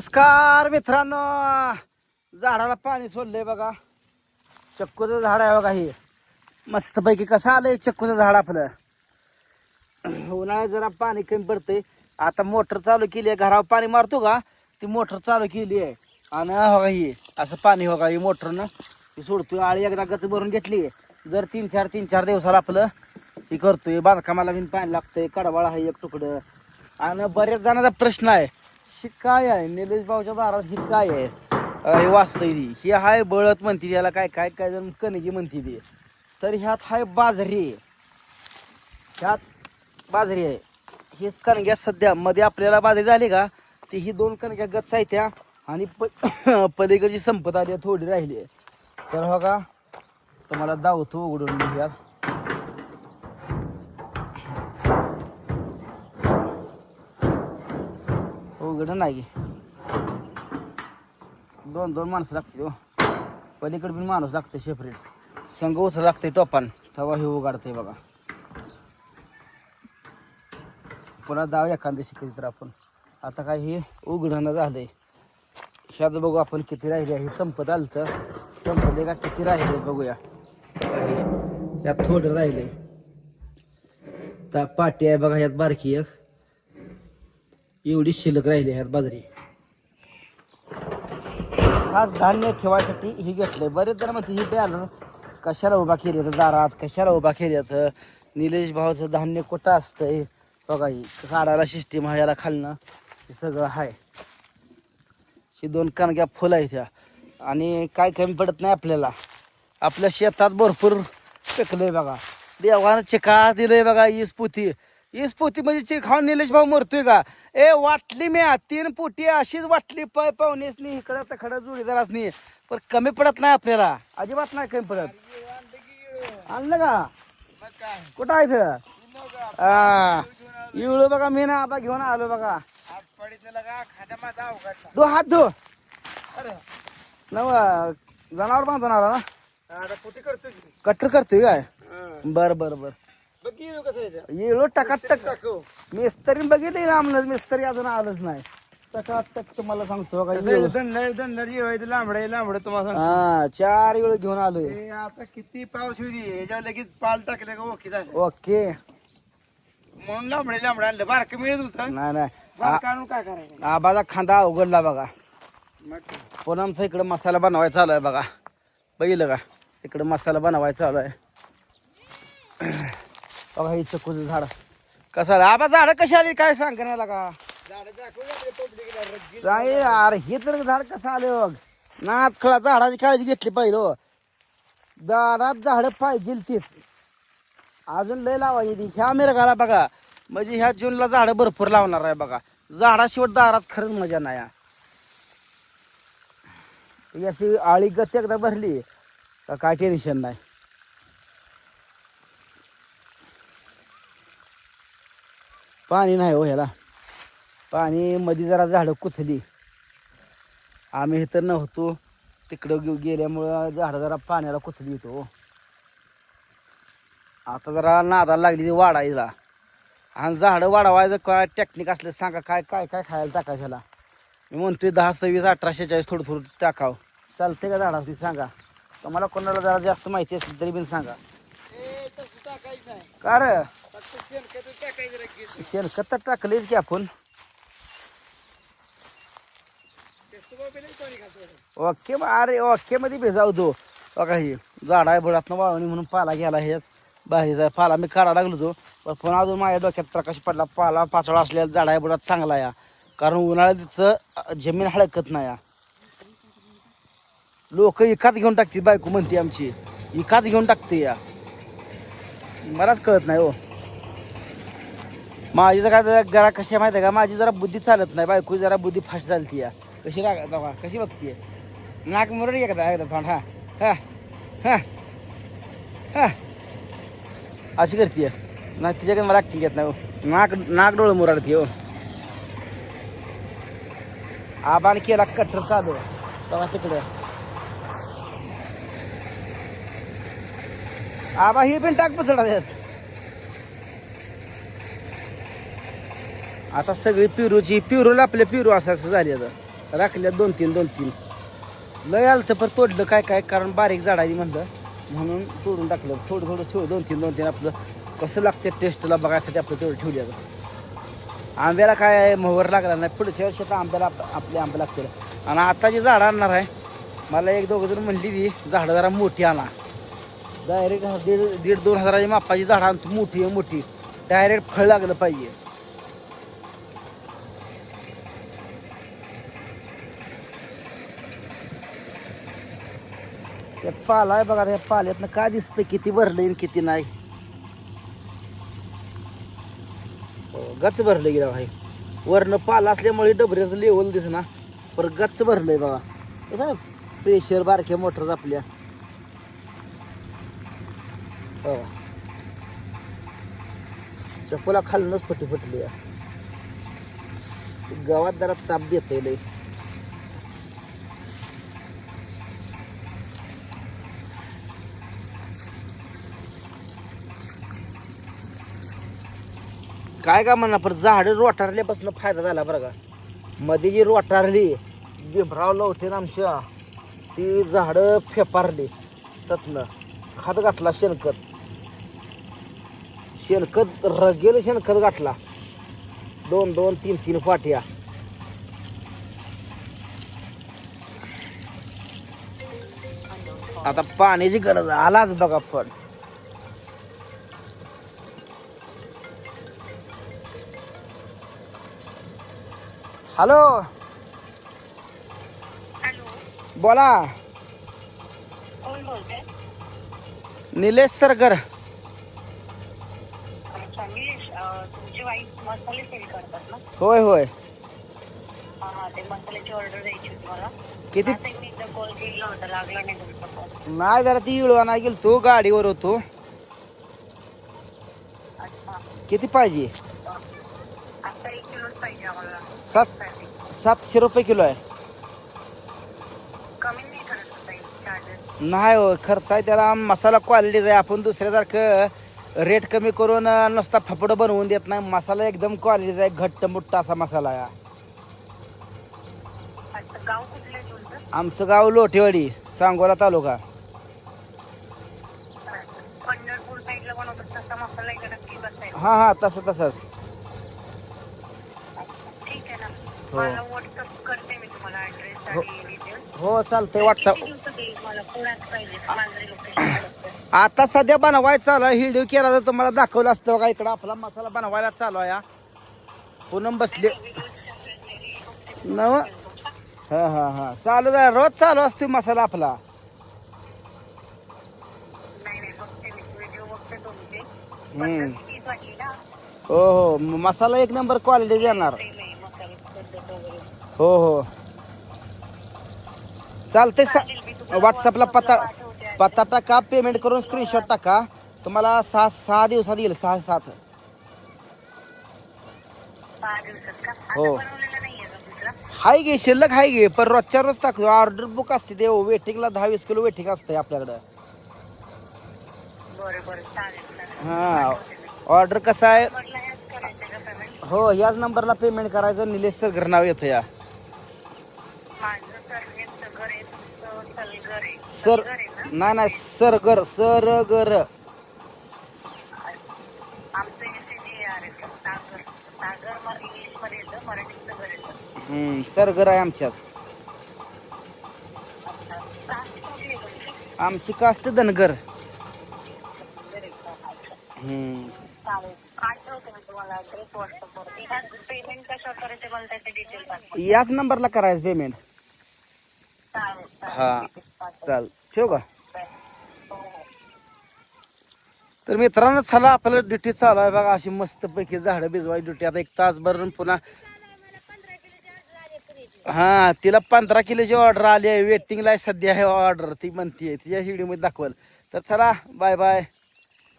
नमस्कार मित्रांनो. झाडाला पाणी सोडलंय बघा. चक्कूचं झाड आहे बघा हे. मस्तपैकी कसं आलंय चक्कूचं झाड आपलं? उन्हाळ्यात जरा पाणी कमी पडतंय. आता मोटर चालू केली आहे. घरावर पाणी मारतो का? ती मोटर चालू केली आहे. आणि हो ही असं पाणी हो का ही मोटरनं. ती सोडतोय. आळी एकदा गच भरून घेतली. जर तीन चार तीन चार दिवसाला आपलं ही करतोय. बांधकामाला बिन पाणी लागतंय. कडवाळा आहे एक तुकडं. आणि बऱ्याच जणांचा प्रश्न आहे. ही काय आहे? निलेश भाऊच्या दारात ही काय आहे? अं, हे वाचतंय ती. ही हाय बळत म्हणते त्याला काय काय काय जण कणगी म्हणते ती. तर ह्यात हाय बाजरी. ह्यात बाजरी आहे. ही कणग्या सध्या मध्ये आपल्याला बाजरी झाली का? ती ही दोन कणग्या गच आहे त्या. आणि प पलीकडची संपत आली आहे, थोडी राहिली आहे. तर हो का तुम्हाला दावतो उघडून मी अवघड नाही. दोन दोन माणसं लागते हो. पलीकडे पण माणूस लागते सेपरेट संघ उचल लागते टोपान. तेव्हा हे उघडते बघा. पुन्हा दाव एखाद्या शिकली तर आपण. आता काय हे उघडणं झालंय. शाद बघू आपण किती राहिले हे संपत आलं तर संपले का किती राहिले बघूया. यात थोडं राहिले त्या पाटी आहे बघा यात बारकी एक. एवढी शिल्लक राहिली आहेत बाजरी. खास धान्य ठेवायसाठी ही घेतलंय. बरेच जण म्हणते ही बॅलर कशाला उभा केली तर दारात? कशाला उभा केली तर निलेश भावाचं धान्य कुठं असतंय? बघा ही झाडाला सिस्टीम आहे याला खालणं हे सगळं आहे. ही दोन कणक्या फुलं आहेत त्या आणि काय कमी पडत नाही आपल्याला. आपल्या शेतात भरपूर पिकलंय बघा. देवानं चिका दिलंय बघा ईस पुती. ईस पोती म्हणजे खाऊन निलेश भाऊ मरतोय का? ए वाटली म्या. तीन पोटी अशीच वाटली. पाय पाहुणेसनी इकडं तखडं जोडीदारासनी पण कमी पडत नाही आपल्याला. अजिबात नाही कमी पडत. आणलं का? कुठं आहे? हा इवळ बघा मी ना आबा घेऊन आलो बघा. दो हात धो. नव जनावर बांधून आला ना? कट्टर करतोय काय? बर बर बर. येलो टकाटक मिस्त्री बघितली ना आमनं मिस्त्री अजून आलंच नाही. टकाटक तुम्हाला सांगतो. लांबडे लांबडे तुम्हाला हा चार वेळ घेऊन आलोय. सांगतो. आता किती पाऊस होती याच्यावर लगेच पाल टाकले का ओके झालं. ओके. म्हणून लांबडे लांबडे आणलं. बारकं मिळत होतं. नाही नाही. बारकं आणून काय करायचं? आबाचा खांदा उघडला बघा. पुनमचा इकडं मसाला बनवायचा चालू आहे बघा. बघितलं का? इकडं मसाला बनवायचा चालू आहे. बघा हे चक्कूचं झाड. कसं आलं आबा झाड कशी आली? काय सांग करायला का? नाही अरे हे तर झाड कसं आलं बघ. नात खळा झाडाची काळजी घेतली पाहिजे हो. दारात झाड पाहिजे तीच. अजून लय लावायची ती ह्या मिरगाला बघा. म्हणजे ह्या जूनला झाडं भरपूर लावणार आहे बघा. झाडाशिवाय दारात खरंच मजा नाही हा. अशी आळी गच एकदा भरली तर काय टेन्शन नाही. पाणी नाही हो ह्याला. पाणी मध्ये जरा झाडं कुचली आम्ही इथं नव्हतो. तिकडं गेल्यामुळं झाडं जरा पाण्याला कुचली येतो हो. आता जरा नादाला लागली ती वाढायला आणि झाडं वाढवायचं काय टेक्निक असलं सांगा काय काय काय खायला टाकायचं ह्याला. मी म्हणतोय दहा सव्वीस अठराशे चाळीस थोडं थोडं टाकावं. चालते का झाडा ती सांगा. तुम्हाला कोणाला जरा जास्त माहिती असेल तरी पण सांगा. ए, शेणखत तर टाकलेच की आपण. ओके मग अरे ओके मध्ये भेजाव तो बघा ही झाड आहे बुडात वाळवणी म्हणून पाला गेला हे बाहेरचा पाला मी काढायला लागलो तो. पण पुन्हा अजून माझ्या डोक्यात प्रकाश पडला पाला पाचोळा असलेला झाडा आहे बुडात चांगला या. कारण उन्हाळ्याचं जमीन हळकत नाही लोक इकात घेऊन टाकते बायको म्हणते आमची. इकात घेऊन टाकते या. मलाच कळत नाही हो. माझी जरा जरा कशी आहे माहिती आहे का? माझी जरा बुद्धी चालत नाही. बायको जरा बुद्धी फास्ट चालती या कशी राग बघा कशी बघतीये? नाक मुरड एकदा एकदा फांड हा. हा. हा. हा. अशी करते ना तिच्याकडे मला ऍक्टिंग घेत नाही हो. नाक नाक डोळं मुरडते हो. आबाने केला कटर चालू तेव्हा तिकडे. आबा ही पण टाक पचडा देत आता सगळी पिरूची पिरूला आपल्या पिरू असं असं झाली आता. राखल्या दोन तीन दोन तीन. लय आलं तर पण तोडलं काय काय? कारण बारीक झाडाची म्हणलं. म्हणून तोडून टाकलं. थोडं थोडं ठेव दोन तीन दोन तीन आपलं. कसं लागते टेस्टला बघायसाठी आपलं तेवढं ठेवली आता. आंब्याला काय मोहर लागला नाही. पुढच्या वर्षी आता आंब्याला आप- आपले आंबे लागतील. आणि आता जी झाडं आणणार आहे मला एक दोघं जण म्हणली ती झाडं जरा मोठी आणा. डायरेक्ट दीड दीड दोन हजाराची मापाची झाडं आणतो. मोठी आहे मोठी. डायरेक्ट फळ लागलं पाहिजे. त्यात पाला आहे बघा त्या पाल्यातनं काय दिसतं किती भरलंय किती नाही. गच भरलं गेला भाई वरनं पाला असल्यामुळे डबऱ्याचं लेवल दिस ना पर गच भरलंय बघा कसं प्रेशर बारक्या मोटर आपल्या. हो. चप्पला खालूनच फटी फटली. गावात जरा ताप देत लई काय का म्हणा पण झाडं रोटारल्यापासून फायदा झाला बरं का. मध्ये जी रोटारली बिभराव लवठे आमच्या ती झाडं फेपारली त्यातनं खत घातला शेणखत. शेणखत रगेल शेणखत घातला. दोन दोन तीन तीन पाट्या. आता पाण्याची गरज आलाच बघा पण. हॅलो. हॅलो. बोला. निलेश सरकर. होय होय. किती? नाही जरा ती इळवा नाही गेलो तो गाडीवर होतो. किती पाहिजे? सात. सातशे रुपये किलो आहे. नाही हो खर्च आहे त्याला. मसाला क्वालिटीचा आहे. आपण दुसऱ्यासारखं रेट कमी करून नुसता फपडं बनवून देत नाही. मसाला एकदम क्वालिटीचा आहे. घट्ट मुट्टा असा मसाला आहे. आमचं गाव लोटेवाडी सांगोला तालुका. हां हां तसं तसंच ठीक आहे ना हो. मला व्हॉट्सअप करते मी तुम्हाला ऍड्रेस आणि डिटेल्स हो चालतंय व्हॉट्सअप किती दिवसात येईल मला पुण्यात पाहिजे मांजरी लोकेशन आता सध्या बनवायचं चालू आहे व्हिडिओ केला तर तुम्हाला दाखवलं असतं का इकडं आपला मसाला बनवायला चालू आहे हा. पूनम बसले नव हा हा हा चालू आहे रोज चालू असतो मसाला आपला नाही नाही बघते मी व्हिडिओ बघते तुमचे हम्म. पद्धत तीच वाटली ना हो हो म- मसाला एक नंबर क्वालिटी देणार ते नाही हो हो. तुम्हाला व्हॉट्सअपला पत्ता. पत्ता टाका पेमेंट करून स्क्रीनशॉट टाका. तुम्हाला सहा सहा दिवसात येईल सहा सात. हो. हाय गे शिल्लक हाय गे पण रोजच्या रोज टाकतो ऑर्डर बुक असते ते वेटिंगला दहा वीस किलो वेटिंग असते आपल्याकडं. हा. ऑर्डर कसं आहे? हो याच नंबरला पेमेंट करायचं. निलेश सर नाव येतं या माझं सरनेम सगर आहे तुमचं सलगर आहे सर नाही नाही सरगर सरगर. आमचं एस जी आर आहे आमच्यात. आमची कास्ट धनगर. याच नंबरला करायचं पेमेंट हा. चालेल चाल ठेवू का? तर मित्रांनो चला आपल्याला ड्युटी चालू आहे बघा. अशी मस्तपैकी झाडं भिजवाय ड्युटी. आता एक तास पुन्हा हा तिला पंधरा किलोची ऑर्डर आली आहे. वेटिंगला आहे सध्या आहे ऑर्डर ती म्हणतीये. तिच्या व्हिडिओ दाखवल. तर चला बाय बाय